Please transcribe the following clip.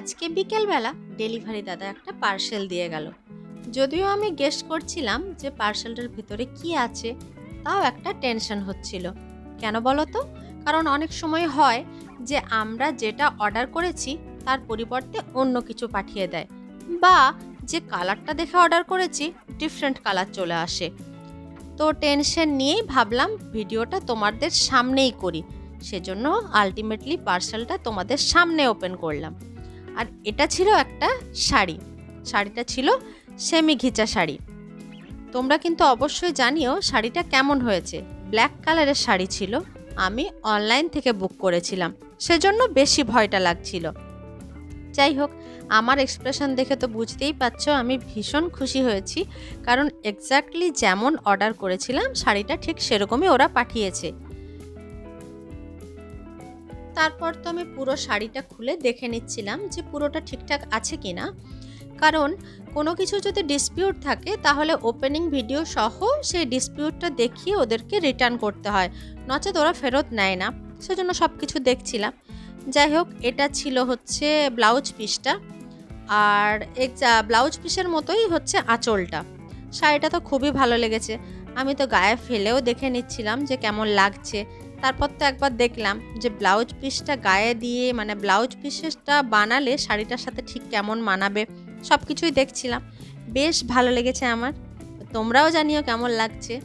আজকে বিকেলবেলা ডেলিভারি দাদা একটা পার্সেল দিয়ে গেল। যদিও আমি গেস্ট করছিলাম যে পার্সেলটার ভিতরে কি আছে, তাও একটা টেনশন হচ্ছিল। কেন বলো তো কারণ অনেক সময় হয় যে আমরা যেটা অর্ডার করেছি, তার পরিবর্তে অন্য কিছু পাঠিয়ে দেয় বা যে কালারটা দেখে অর্ডার করেছি ডিফারেন্ট কালার চলে আসে। তো টেনশন নিয়েই ভাবলাম ভিডিওটা তোমাদের সামনেই করি। সেজন্য আলটিমেটলি পার্সেলটা তোমাদের সামনে ওপেন করলাম। আর এটা ছিল একটা শাড়ি। শাড়িটা ছিল সেমি ঘিচা শাড়ি। তোমরা কিন্তু অবশ্যই জানিও শাড়িটা কেমন হয়েছে। ব্ল্যাক কালারের শাড়ি ছিল। আমি অনলাইন থেকে বুক করেছিলাম। সেজন্য বেশি ভয়টা লাগছিল। যাই হোক, আমার এক্সপ্রেশন দেখে তো বুঝতেই পারছ আমি ভীষণ খুশি হয়েছি। কারণ এক্স্যাক্টলি যেমন অর্ডার করেছিলাম, শাড়িটা ঠিক সেরকমই ওরা পাঠিয়েছে। তারপর তো আমি পুরো শাড়িটা খুলে দেখে নিচ্ছিলাম যে পুরোটা ঠিকঠাক আছে কি না কারণ কোনো কিছু যদি ডিসপিউট থাকে, তাহলে ওপেনিং ভিডিও সহ সেই ডিসপিউটটা দেখিয়ে ওদেরকে রিটার্ন করতে হয়। নচেত ওরা ফেরত নেয় না। সেজন্য সব কিছু দেখছিলাম। যাই হোক, এটা ছিল হচ্ছে ব্লাউজ পিসটা আর ব্লাউজ পিসের মতোই হচ্ছে আঁচলটা। শাড়িটা তো খুবই ভালো লেগেছে। আমি তো গায়ে ফেলেও দেখে নিচ্ছিলাম যে কেমন লাগছে। তারপর তো একবার দেখলাম যে ব্লাউজ পিসটা গায়ে দিয়ে মানে ব্লাউজ পিসটা বানালে শাড়িটার সাথে ঠিক কেমন মানাবে সব কিছুই দেখছিলাম। বেশ ভালো লেগেছে আমার। তোমরাও জানিও কেমন লাগছে।